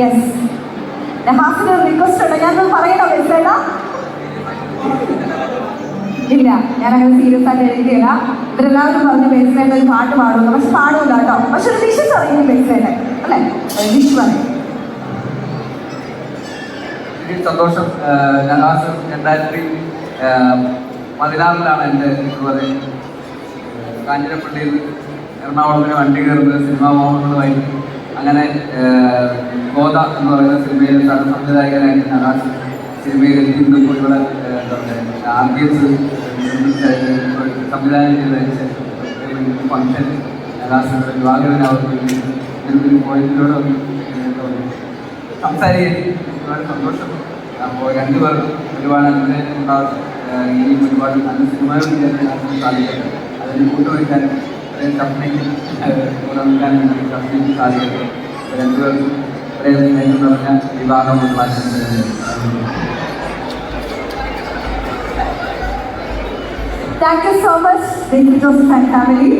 Yes ഹാസിന് request ഉണ്ട്. ഞാൻ പറയണോ ഇല്ല ഞാൻ സീരിയസ് ആയിട്ട് എഴുതിയില്ല ഇവരെല്ലാവരും പറഞ്ഞ് ഒരു പാട്ട് പാടുന്നു പക്ഷെ പാടില്ല കേട്ടോ. പക്ഷെ ഒരു വിഷസ് അറിയുന്നു ബേസിലായിട്ട് അല്ലേ? വിഷ് പറയും. സന്തോഷം. ഞാൻ രണ്ടായിരത്തി പതിനാറിലാണ് എന്റെ ഇതുപോലെ കാഞ്ഞിരപ്പള്ളിയിൽ എറണാകുളത്തിന് വണ്ടി കയറുന്നത് സിനിമാ മോഹങ്ങളുമായി അങ്ങനെ ഗോദ എന്ന് പറയുന്ന സിനിമയിൽ സംവിധായകനായിട്ട് ഞാൻ സിനിമയിൽ ഇന്നിപ്പോൾ ഇവിടെ എന്താ പറയുക ആംബിയൻസ് സംവിധാനം ശേഷം ഫംഗ്ഷൻ സിനിമ വിവാഹത്തിനവർക്ക് എന്തൊരു പോയിന്റിലൂടെ സംസാരിക്കാൻ ഒരുപാട് സന്തോഷം അപ്പോൾ രണ്ടുപേർക്കും ഒരുപാട് അനുഗ്രഹം ഉണ്ടാവും ഇനിയും ഒരുപാട് നല്ല സിനിമകൾ ചെയ്യാൻ സാധിക്കട്ടെ. അതിന് കൂട്ടുവയ്ക്കാൻ ഇത്രയും കമ്പനിക്ക് കൂടെ നിൽക്കാൻ വേണ്ടി കമ്പനിക്ക് സാധിക്കട്ടെ അപ്പോൾ രണ്ടുപേർക്കും ഇത്രയും സ്നേഹം നിറഞ്ഞ വിവാഹമുള്ള thank you so much Joseph and family